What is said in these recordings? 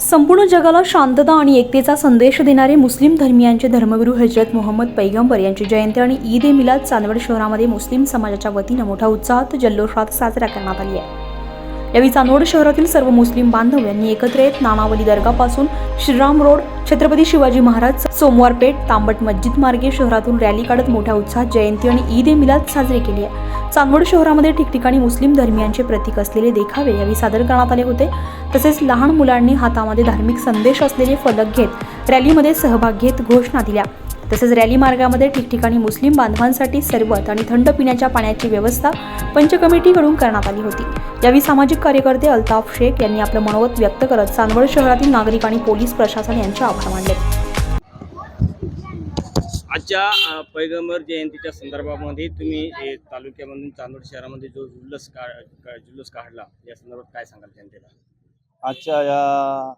संपूर्ण जगाला शांतता आणि एकतेचा संदेश देणारे मुस्लिम धर्मियांचे धर्मगुरू हजरत मोहम्मद पैगंबर यांची जयंती आणि ईद ए मिलाद चांदवड शहरामध्ये मुस्लिम समाजाच्या वतीनं मोठ्या उत्साहात जल्लोषात साजरा करण्यात आली आहे. यावेळी चांदवड शहरातील सर्व मुस्लिम बांधव यांनी एकत्र येत नानावली दर्गापासून श्रीराम रोड छत्रपती शिवाजी महाराज सोमवारपेठ तांबट मस्जिद मार्गे शहरातून रॅली काढत मोठ्या उत्साहात जयंती आणि ईद ए मिलाद साजरी केली आहे. चांदवड शहरामध्ये ठिकठिकाणी मुस्लिम धर्मियांचे प्रतीक असलेले देखावे यावेळी सादर करण्यात आले होते. तसेच लहान मुलांनी हातामध्ये धार्मिक संदेश असलेले फलक घेत रॅलीमध्ये सहभाग घेत घोषणा दिल्या. तसेच रॅली मार्गामध्ये ठिकठिकाणी मुस्लिम बांधवांसाठी सरबत आणि थंड पिण्याच्या पाण्याची व्यवस्था पंच कमिटीकडून करण्यात आली होती. यावेळी सामाजिक कार्यकर्ते अल्ताफ शेख यांनी आपलं मनोगत व्यक्त करत चांदवड शहरातील नागरिक आणि पोलीस प्रशासन यांचे आभार मानले. आजच्या पैगंबर जयंतीच्या संदर्भामध्ये तुम्ही तालुक्यामधून चांदोड शहरामध्ये जो जुल्लस का का- जुल्लस काढला या संदर्भात काय सांगाल जनतेला? आजच्या या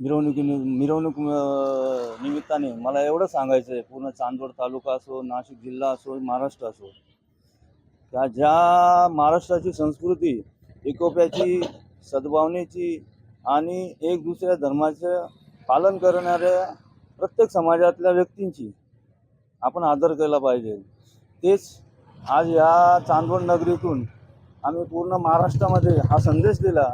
मिरवणुकी मिरवणूक निमित्ताने मला एवढं सांगायचं आहे पूर्ण चांदवड तालुका असो नाशिक जिल्हा असो महाराष्ट्र असो. त्या ज्या महाराष्ट्राची संस्कृती एकोप्याची सद्भावनेची आणि एक दुसऱ्या धर्माचं पालन करणाऱ्या प्रत्येक समाजातल्या व्यक्तींची आपण आदर केला पाहिजे. तेच आज या चांदवड नगरीतून आम्ही पूर्ण महाराष्ट्रामध्ये हा संदेश दिला.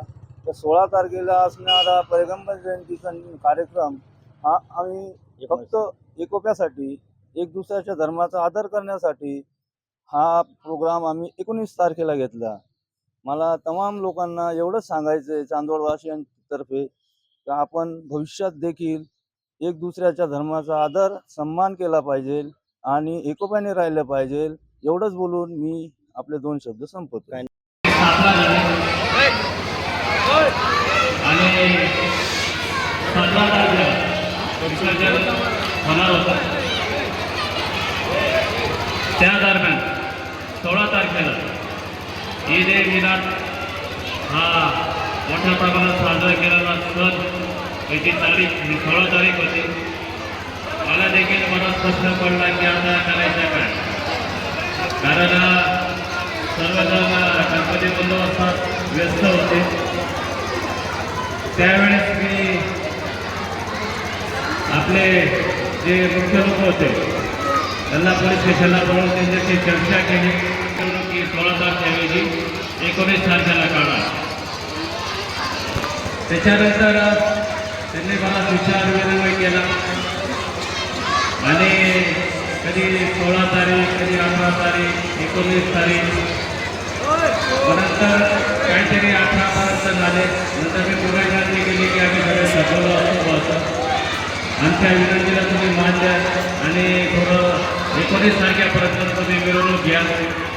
तर सोळा तारखेला असणारा पैगंबर जयंतीचा कार्यक्रम हा आम्ही फक्त एकोप्यासाठी एक दुसऱ्याच्या धर्माचा आदर करण्यासाठी हा प्रोग्राम आम्ही एकोणीस तारखेला घेतला. मला तमाम लोकांना एवढंच सांगायचं आहे चांदवडवासियांतर्फे का आपण भविष्यात देखील एक दुसऱ्याच्या धर्माचा आदर सन्मान केला पाहिजे आणि एकोप्याने राहिलं पाहिजे. एवढंच बोलून मी आपले दोन शब्द संपवतो स्थापना झाली आणि सतरा तारखेला विसर्जन होणार होतं त्या दरम्यान सोळा तारखेला ईद ए मिलाद हा मोठ्या प्रमाणात साजरा केलेला सण याची तारीख ही सोळा तारीख होती. मला देखील मला प्रश्न पडला की आता करायचं काय? कारण सर्वजण गणपती बंदोबस्तात व्यस्त होते. त्यावेळेस मी आपले जे मुख्य लोक होते त्यांना पोलीस स्टेशनला बोलून त्यांच्याशी चर्चा केली. की सोळा तारखेऐवजी एकोणीस तारखेला काढा. त्याच्यानंतर त्यांनी मला विचार विनिमय केला. आणि कधी सोळा तारीख कधी अठरा तारीख एकोणीस तारीख नंतर काहीतरी अठरापर्यंत झाले. नंतर मी पुढे गांधी गेली की आम्ही सगळे सजवलो असतो असं आमच्या विनंतीला तुम्ही मान द्या आणि थोडं एकोणीस तारखेपर्यंत तुम्ही मिरवणूक घ्या.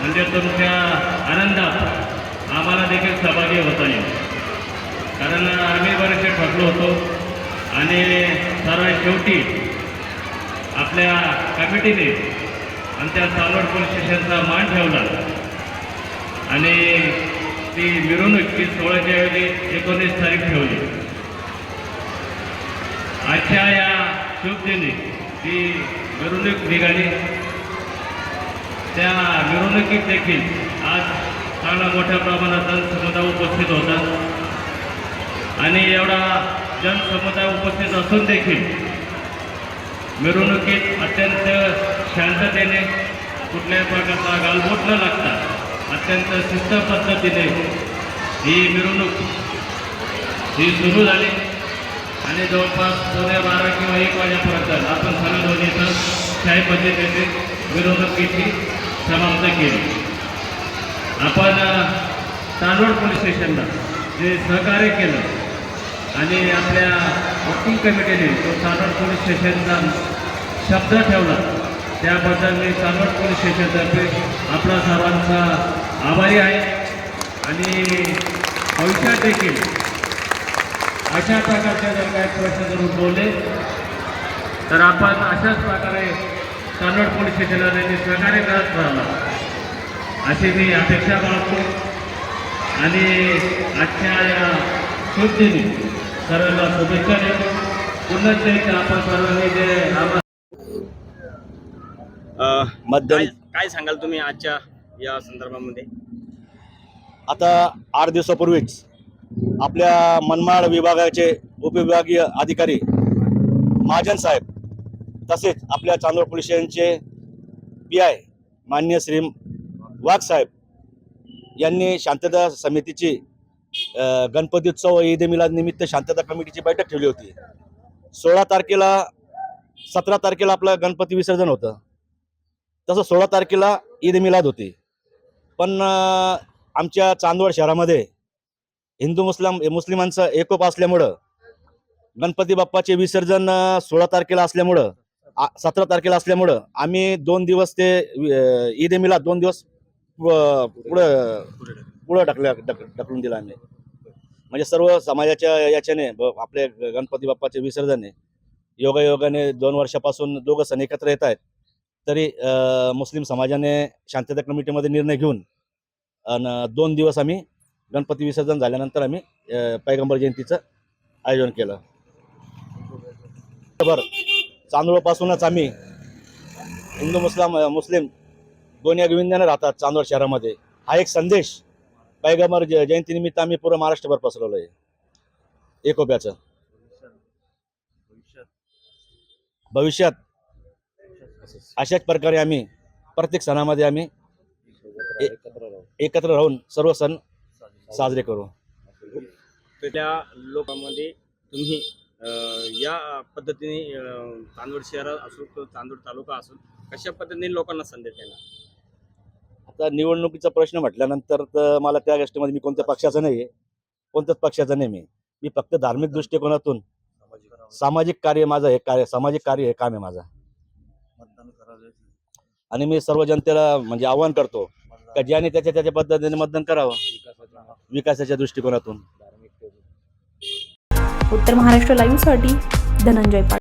म्हणजे तुमच्या आनंदात आम्हाला देखील सहभागी होता येईल. कारण आम्ही बरेचसे ठरलो होतो आणि सर्वात शेवटी आपल्या कमिटीने आमच्या सालवड पोलीस स्टेशनचा मान ठेवला. आणि ती मिरवणूक ती सोळाच्या ऐवजी एकोणीस तारीख ठेवली. आजच्या या शुभदिनी ती मिरवणूक निघाली. त्या मिरवणुकीत देखील आज चांगला मोठ्या प्रमाणात जनसमुदाय उपस्थित होता. आणि एवढा जनसमुदाय उपस्थित असून देखील मिरवणुकीत अत्यंत शांततेने कुठल्याही प्रकारचा गालबोट न लागता अत्यंत शिस्त पद्धतीने ही मिरवणूक ही सुरू झाली. आणि जवळपास पावणे बारा किंवा एक वाजेपर्यंत आपण सर्व इथं शाही पद्धतीने विरोधकीची समाप्त केली. आपण तांदूळ पोलीस स्टेशनला जे सहकार्य केलं आणि आपल्या वोटिंग कमिटीने तो चांदवड पोलीस स्टेशनचा शब्द ठेवला त्याबद्दल मी चांदवड पोलीस स्टेशनतर्फे आपला सर्वांचा आभारी आहे आणि भविष्यात देखील अशा प्रकारचे जर काही प्रश्न जर उद्भवले तर आपण अशाच प्रकारे चांदवड पोलीस स्टेशनला त्यांनी सहकार्य करत राहिला. अशी मी अपेक्षा बाळगतो. आणि आजच्या या शुभदिनी सर्वांना शुभेच्छा देतो. पुन्हा एकदा आपण सर्वांनी जे आम्हाला अ, मध्यम काय काय सांगाल तुम्ही आजच्या या संदर्भामध्ये? आता आठ दिवसापूर्वीच आपल्या मनमाड विभागाचे उपविभागीय अधिकारी महाजन साहेब तसेच आपल्या चांदोड पोलीस स्टेशनचे पी आय मान्य श्री वाघ साहेब यांनी शांतता समितीची गणपती उत्सव ईद ए मिलाद निमित्त शांतता कमिटीची बैठक ठेवली होती. सोळा तारखेला सतरा तारखेला आपलं गणपती विसर्जन होतं. तसं सोळा तारखेला ईद मिलाद होती. पण आमच्या चांदवड शहरामध्ये हिंदू मुस्लिम मुस्लिमांचं एकोप असल्यामुळं गणपती बाप्पाचे विसर्जन सोळा तारखेला असल्यामुळं सतरा तारखेला असल्यामुळं आम्ही दोन दिवस ते ईद ए दोन दिवस पुढं पुढं ढकल्या ढकलून दिला आम्ही. म्हणजे सर्व समाजाच्या याच्याने आपले गणपती बाप्पाचे विसर्जन आहे योगायोगाने दोन वर्षापासून दोघं सण एकत्र येत आहेत तरी मुस्लिम समाजाने शांतता कमिटीमध्ये निर्णय घेऊन आणि दोन दिवस आम्ही गणपती विसर्जन झाल्यानंतर आम्ही पैगंबर जयंतीचं आयोजन केलं. बरं चांदोळपासूनच आम्ही हिंदू मुस्लाम मुस्लिम दोन्ही गोविंद्याने राहतात चांदोड शहरामध्ये. हा एक संदेश पैगंबर ज जयंतीनिमित्त आम्ही पूर्ण महाराष्ट्रभर पसरवलं आहे एकोप्याचं. भविष्यात अशाच प्रकारे आम्ही प्रत्येक सणामध्ये आम्ही एकत्र राहून सर्व सण साजरे करू. त्या लोकांमध्ये तुम्ही या पद्धतीने चांदवड शहरात असो किंवा चांदवड तालुका असो कशा पद्धतीने लोकांना संदेश देणार? आता निवडणुकीचा प्रश्न म्हटल्यानंतर तर मला त्या गोष्टीमध्ये मी कोणत्या पक्षाचा नाही आहे कोणत्याच पक्षाचा नाही मी. मी फक्त धार्मिक दृष्टिकोनातून सामाजिक कार्य माझं हे कार्य सामाजिक कार्य हे काम आहे माझं. आणि मी सर्व जनतेला म्हणजे आवाहन करतो का ज्याने त्याच्या त्याच्या पद्धतीने मतदान करावं? विकासाच्या दृष्टिकोनातून. उत्तर महाराष्ट्र लाईव्हसाठी धनंजय पाटील.